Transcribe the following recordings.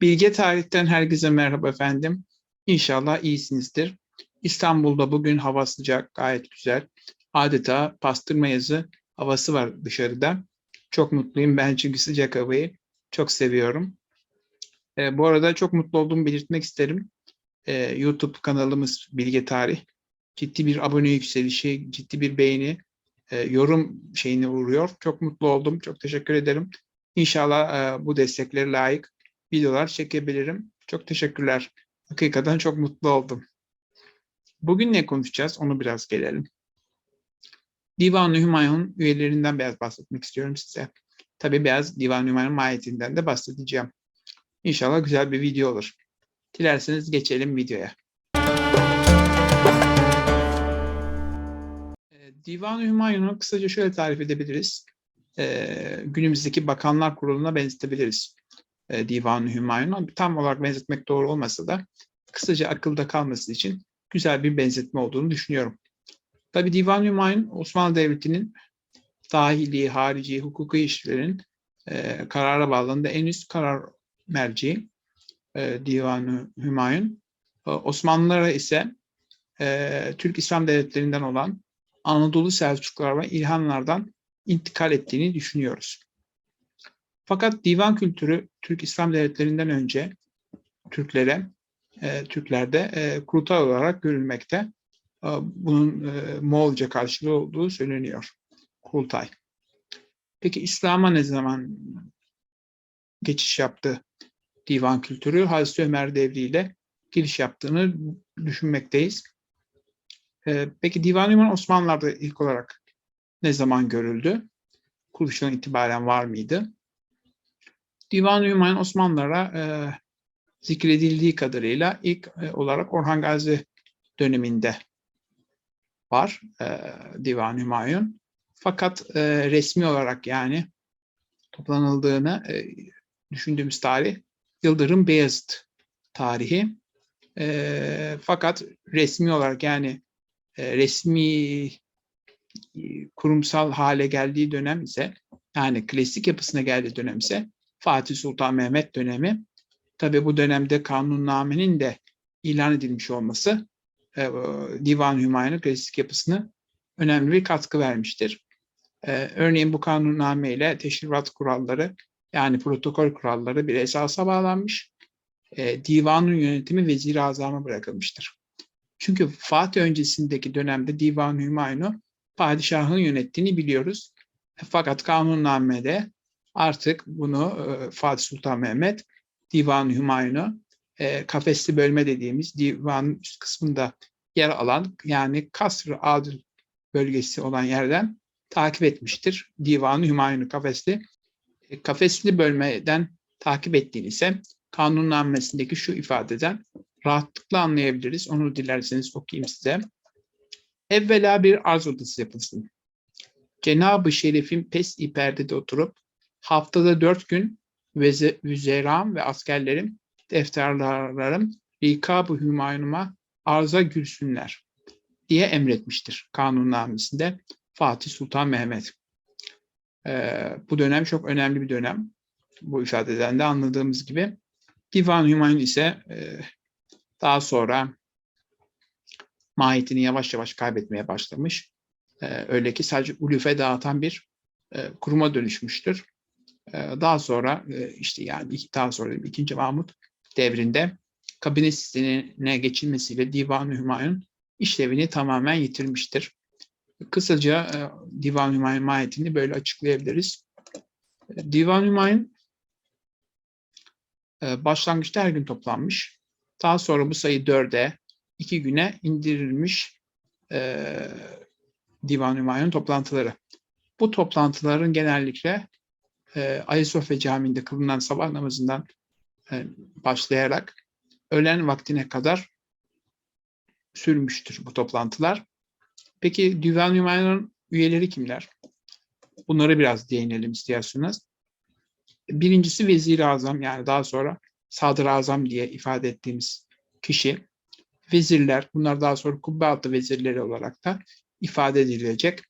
Bilge Tarih'ten herkese merhaba efendim. İnşallah iyisinizdir. İstanbul'da bugün hava sıcak, gayet güzel. Adeta pastırma yazı havası var dışarıda. Çok mutluyum ben çünkü sıcak havayı çok seviyorum. E, bu arada çok mutlu olduğumu belirtmek isterim. E, YouTube kanalımız Bilge Tarih ciddi bir abone yükselişi, ciddi bir beğeni, e, yorum şeyini vuruyor. Çok mutlu oldum. Çok teşekkür ederim. İnşallah e, bu destekleri layık videolar çekebilirim. Çok teşekkürler. Hakikaten çok mutlu oldum. Bugün ne konuşacağız? Onu biraz gelelim. Divan-ı Hümayun üyelerinden biraz bahsetmek istiyorum size. Tabii biraz Divan-ı Hümayun mahiyetinden de bahsedeceğim. İnşallah güzel bir video olur. Dilerseniz geçelim videoya. Divan-ı Hümayun'u kısaca şöyle tarif edebiliriz. Ee, günümüzdeki Bakanlar Kurulu'na benzetebiliriz e, Divan-ı Hümayun'a. Tam olarak benzetmek doğru olmasa da kısaca akılda kalması için güzel bir benzetme olduğunu düşünüyorum. Tabi Divan-ı Hümayun Osmanlı Devleti'nin dahili, harici, hukuki işlerin e, karara bağlandığında en üst karar merci e, Divan-ı Hümayun. E, Osmanlılara ise e, Türk İslam devletlerinden olan Anadolu Selçuklular ve İlhanlardan intikal ettiğini düşünüyoruz. Fakat divan kültürü Türk İslam devletlerinden önce Türklere, e, Türklerde e, kurultay olarak görülmekte. E, bunun e, Moğolca karşılığı olduğu söyleniyor. Kurultay. Peki İslam'a ne zaman geçiş yaptı divan kültürü? Hazreti Ömer devriyle giriş yaptığını düşünmekteyiz. E, peki Divan-ı Osmanlılar'da ilk olarak ne zaman görüldü? Kuruluştan itibaren var mıydı? Divan-ı Hümayun Osmanlılara e, zikredildiği kadarıyla ilk e, olarak Orhan Gazi döneminde var e, Divan-ı Hümayun. Fakat e, resmi olarak yani toplanıldığını e, düşündüğümüz tarih Yıldırım Beyazıt tarihi. E, fakat resmi olarak yani e, resmi e, kurumsal hale geldiği dönem ise yani klasik yapısına geldiği dönem ise Fatih Sultan Mehmet dönemi. Tabi bu dönemde kanunnamenin de ilan edilmiş olması e, Divan Hümayun'un klasik yapısını önemli bir katkı vermiştir. E, örneğin bu kanunname ile teşrivat kuralları yani protokol kuralları bir esasa bağlanmış. E, divanın yönetimi vezir-i azama bırakılmıştır. Çünkü Fatih öncesindeki dönemde Divan-ı Hümayun'u padişahın yönettiğini biliyoruz. Fakat kanunnamede artık bunu Fatih Sultan Mehmet Divan-ı Hümayun'u kafesli bölme dediğimiz divan üst kısmında yer alan yani Kasr-ı Adil bölgesi olan yerden takip etmiştir. Divan-ı Hümayun'u kafesli kafesli bölmeden takip ettiğini ise kanunnamesindeki şu ifadeden rahatlıkla anlayabiliriz. Onu dilerseniz okuyayım size. Evvela bir arz odası yapılsın. Cenab-ı Şerif'in pes-i perdede oturup haftada dört gün vüzeram ve askerlerim, defterlerim rikab-ı hümayunuma arza gülsünler diye emretmiştir kanunnamesinde Fatih Sultan Mehmet. Ee, bu dönem çok önemli bir dönem. Bu ifadeden de anladığımız gibi. Divan Hümayun ise e, daha sonra mahiyetini yavaş yavaş kaybetmeye başlamış. Ee, öyle ki sadece ulufe dağıtan bir e, kuruma dönüşmüştür. Daha sonra işte yani daha sonra ikinci Mahmut devrinde kabine sistemine geçilmesiyle Divan-ı Hümayun işlevini tamamen yitirmiştir. Kısaca Divan-ı Hümayun mahiyetini böyle açıklayabiliriz. Divan-ı Hümayun başlangıçta her gün toplanmış. Daha sonra bu sayı dörde, iki güne indirilmiş Divan-ı Hümayun toplantıları. Bu toplantıların genellikle e, Ayasofya Camii'nde kılınan sabah namazından e, başlayarak öğlen vaktine kadar sürmüştür bu toplantılar. Peki Divan Hümayun'un üyeleri kimler? Bunları biraz değinelim istiyorsanız. Birincisi Vezir-i Azam yani daha sonra Sadır Azam diye ifade ettiğimiz kişi. Vezirler, bunlar daha sonra kubbe altı vezirleri olarak da ifade edilecek.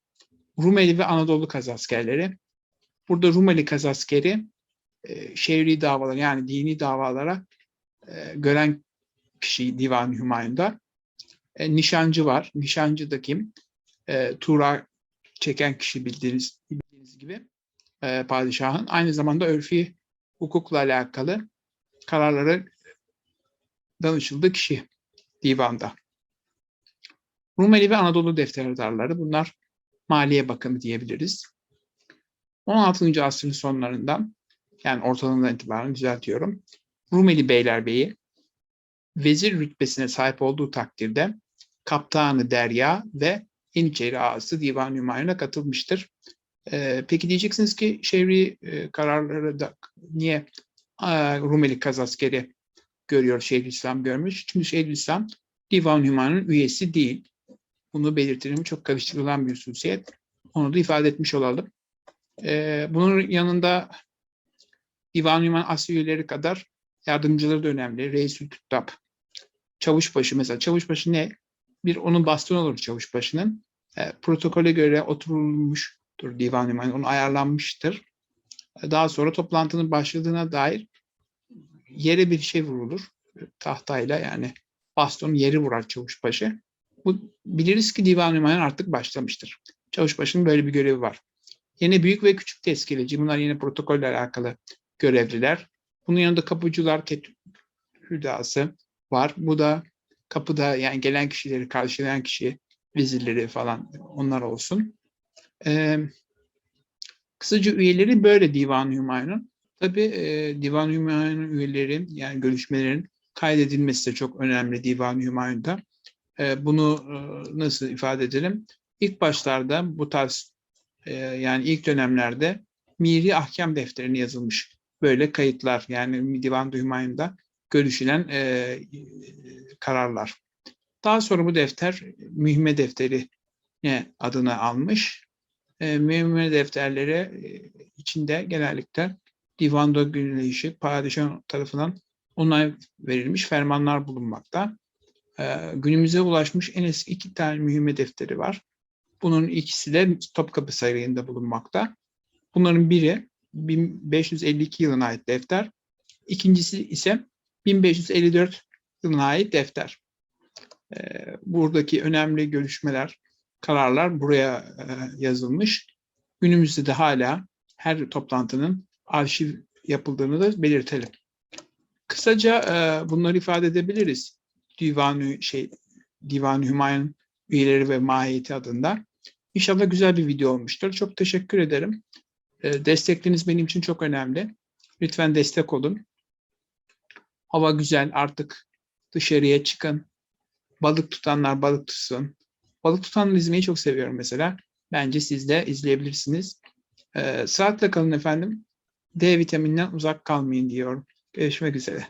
Rumeli ve Anadolu kazaskerleri Burada Rumeli kazaskeri e, şehri davalar yani dini davalara e, gören kişi Divan-ı Hümayun'da. E, nişancı var. Nişancı da kim? E, Tura çeken kişi bildiğiniz, bildiğiniz gibi e, padişahın. Aynı zamanda örfi hukukla alakalı kararları danışıldığı kişi divanda. Rumeli ve Anadolu defterdarları bunlar Maliye Bakanı diyebiliriz. 16. asrın sonlarından yani ortalığından itibaren düzeltiyorum. Rumeli Beylerbeyi vezir rütbesine sahip olduğu takdirde kaptanı derya ve Yeniçeri ağası Divan-ı Hümayun'a katılmıştır. Ee, peki diyeceksiniz ki şehri e, kararları da niye e, Rumeli kazaskeri görüyor Şeyhülislam görmüş? Çünkü Şeyhülislam Divan-ı Hümayun'un üyesi değil. Bunu belirtirim. Çok karıştırılan bir hususiyet. Onu da ifade etmiş olalım. Ee, bunun yanında Hümayun asli üyeleri kadar yardımcıları da önemli. Reisül Küttab, Çavuşbaşı mesela. Çavuşbaşı ne? Bir onun bastonu olur Çavuşbaşı'nın. E, protokole göre oturulmuştur Divan-ı Hümayun. Onu ayarlanmıştır. E, daha sonra toplantının başladığına dair yere bir şey vurulur. Tahtayla yani bastonun yeri vurar Çavuşbaşı. Bu, biliriz ki Divan-ı Hümayun artık başlamıştır. Çavuşbaşı'nın böyle bir görevi var. Yine büyük ve küçük tezkireci. Bunlar yine protokolle alakalı görevliler. Bunun yanında kapıcılar hüdası var. Bu da kapıda yani gelen kişileri karşılayan kişi, vezirleri falan onlar olsun. Ee, kısaca üyeleri böyle Divan-ı Hümayun'un. Tabii e, Divan-ı Hümayun'un üyeleri yani görüşmelerin kaydedilmesi de çok önemli Divan-ı Hümayun'da. E, bunu e, nasıl ifade edelim? İlk başlarda bu tarz e, yani ilk dönemlerde Miri Ahkam defterine yazılmış böyle kayıtlar yani Divan-ı Hümayun'da görüşülen e, kararlar. Daha sonra bu defter mühimme defteri ne adını almış. E, mühimme defterleri e, içinde genellikle divanda günleyişi padişah tarafından onay verilmiş fermanlar bulunmakta. E, günümüze ulaşmış en eski iki tane mühimme defteri var. Bunun ikisi de Topkapı Sarayı'nda bulunmakta. Bunların biri 1552 yılına ait defter. İkincisi ise 1554 yılına ait defter. Ee, buradaki önemli görüşmeler, kararlar buraya e, yazılmış. Günümüzde de hala her toplantının arşiv yapıldığını da belirtelim. Kısaca e, bunları ifade edebiliriz. Divanı şey Divan Hümayun üyeleri ve mahiyeti adında. İnşallah güzel bir video olmuştur. Çok teşekkür ederim. E, destekleriniz benim için çok önemli. Lütfen destek olun. Hava güzel artık dışarıya çıkın. Balık tutanlar balık tutsun. Balık tutanları izlemeyi çok seviyorum mesela. Bence siz de izleyebilirsiniz. Ee, kalın efendim. D vitamininden uzak kalmayın diyorum. Görüşmek üzere.